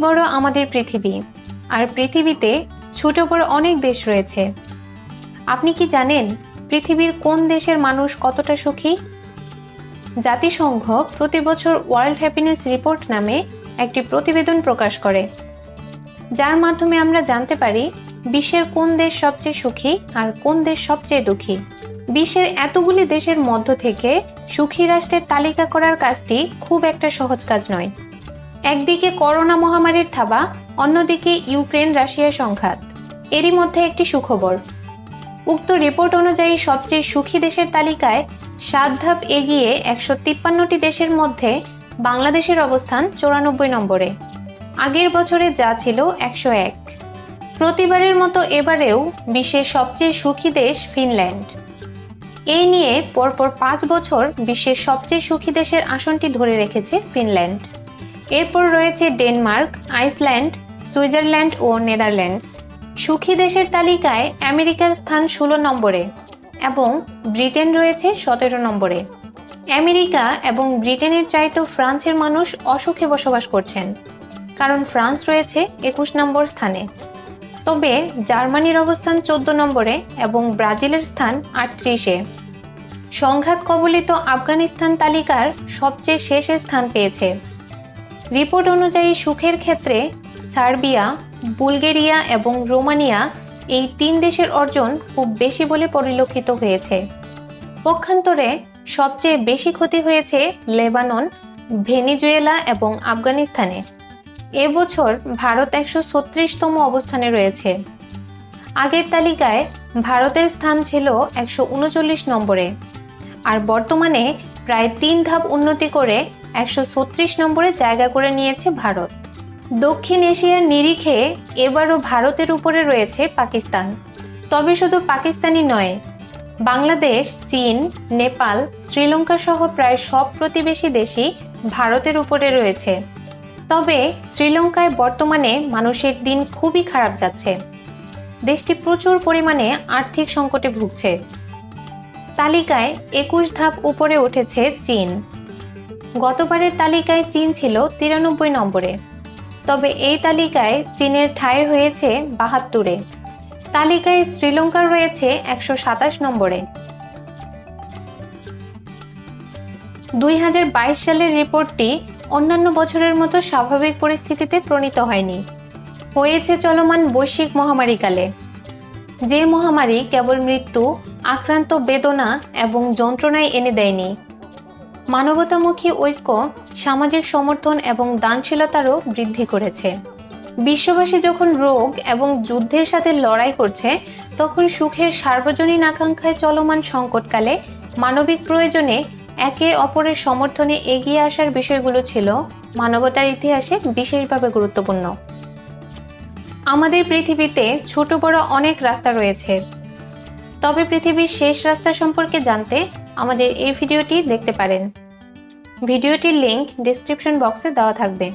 বড় আমাদের পৃথিবী। আর পৃথিবীতে ছোট বড় অনেক দেশ রয়েছে। আপনি কি জানেন পৃথিবীর কোন দেশের মানুষ কতটা সুখী? জাতিসংঘ প্রতি বছর ওয়ার্ল্ড হ্যাপিনেস রিপোর্ট নামে একটি প্রতিবেদন প্রকাশ করে। যার মাধ্যমে আমরা জানতে পারি বিশ্বের কোন দেশ সবচেয়ে সুখী আর কোন দেশ সবচেয়ে দুঃখী। বিশ্বের এতগুলি দেশের মধ্য থেকে সুখী রাষ্ট্রের তালিকা করার কাজটি খুব একটা সহজ কাজ নয়। একদিকে করোনা মহামারীর থাবা, অন্যদিকে ইউক্রেন রাশিয়ার সংঘাত। এরই মধ্যে একটি সুখবর। উক্ত রিপোর্ট অনুযায়ী সবচেয়ে সুখী দেশের তালিকায় সাত ধাপ এগিয়ে একশো তিপ্পান্নটি দেশের মধ্যে বাংলাদেশের অবস্থান চৌরানব্বই নম্বরে। আগের বছরে যা ছিল একশো এক। প্রতিবারের মতো এবারেও বিশ্বের সবচেয়ে সুখী দেশ ফিনল্যান্ড। এই নিয়ে পরপর পাঁচ বছর বিশ্বের সবচেয়ে সুখী দেশের আসনটি ধরে রেখেছে ফিনল্যান্ড। এরপর রয়েছে ডেনমার্ক, আইসল্যান্ড, সুইজারল্যান্ড ও নেদারল্যান্ডস। সুখী দেশের তালিকায় আমেরিকার স্থান ষোলো নম্বরে এবং ব্রিটেন রয়েছে সতেরো নম্বরে। আমেরিকা এবং ব্রিটেনের চাইতেও ফ্রান্সের মানুষ অসুখে বসবাস করছেন, কারণ ফ্রান্স রয়েছে একুশ নম্বর স্থানে। তবে জার্মানির অবস্থান চোদ্দ নম্বরে এবং ব্রাজিলের স্থান আটত্রিশে। সংঘাত কবলিত আফগানিস্তান তালিকার সবচেয়ে শেষে স্থান পেয়েছে। রিপোর্ট অনুযায়ী সুখের ক্ষেত্রে সার্বিয়া, বুলগেরিয়া এবং রোমানিয়া এই তিন দেশের অর্জন খুব বেশি বলে পরিলক্ষিত হয়েছে। পক্ষান্তরে সবচেয়ে বেশি ক্ষতি হয়েছে লেবানন, ভেনিজুয়েলা এবং আফগানিস্তানে। এবছর ভারত একশো ছত্রিশতম অবস্থানে রয়েছে। আগের তালিকায় ভারতের স্থান ছিল একশো উনচল্লিশ নম্বরে। আর বর্তমানে প্রায় তিন ধাপ উন্নতি করে একশো ছত্রিশ নম্বরে জায়গা করে নিয়েছে ভারত। দক্ষিণ এশিয়ার নিরিখে এবারও ভারতের উপরে রয়েছে পাকিস্তান। তবে শুধু পাকিস্তানি নয়, বাংলাদেশ, চীন, নেপাল শ্রীলঙ্কা সহ প্রায় সব প্রতিবেশী দেশই ভারতের উপরে রয়েছে। তবে শ্রীলঙ্কায় বর্তমানে মানুষের দিন খুবই খারাপ যাচ্ছে। দেশটি প্রচুর পরিমাণে আর্থিক সংকটে ভুগছে। তালিকায় একুশ ধাপ উপরে উঠেছে চীন। গতবারের তালিকায় চীন ছিল তিরানব্বই নম্বরে। তবে এই তালিকায় চীনের ঠাঁই হয়েছে বাহাত্তরে। তালিকায় শ্রীলঙ্কা রয়েছে একশো সাতাশ নম্বরে। দুই হাজার বাইশ সালের রিপোর্টটি অন্যান্য বছরের মতো স্বাভাবিক পরিস্থিতিতে প্রণীত হয়নি। হয়েছে চলমান বৈশ্বিক মহামারীকালে। যে মহামারী কেবল মৃত্যু, আক্রান্ত বেদনা এবং যন্ত্রণায় এনে দেয়নি। মানবতামুখী ঐক্য সামাজিক সমর্থন এবং দানশীলতারও বৃদ্ধি করেছে। বিশ্ববাসী যখন রোগ এবং যুদ্ধের সাথে লড়াই করছে, তখন সুখের সার্বজনীন আকাঙ্ক্ষায় চলমান সংকটকালে মানবিক প্রয়োজনে একে অপরের সমর্থনে এগিয়ে আসার বিষয়গুলো ছিল মানবতার ইতিহাসে বিশেষভাবে গুরুত্বপূর্ণ। আমাদের পৃথিবীতে ছোট বড় অনেক রাস্তা রয়েছে। তবে পৃথিবীর শেষ রাস্তা সম্পর্কে জানতে আমাদের এই ভিডিওটি দেখতে পারেন। ভিডিওটির লিংক ডিসক্রিপশন বক্সে দেওয়া থাকবে।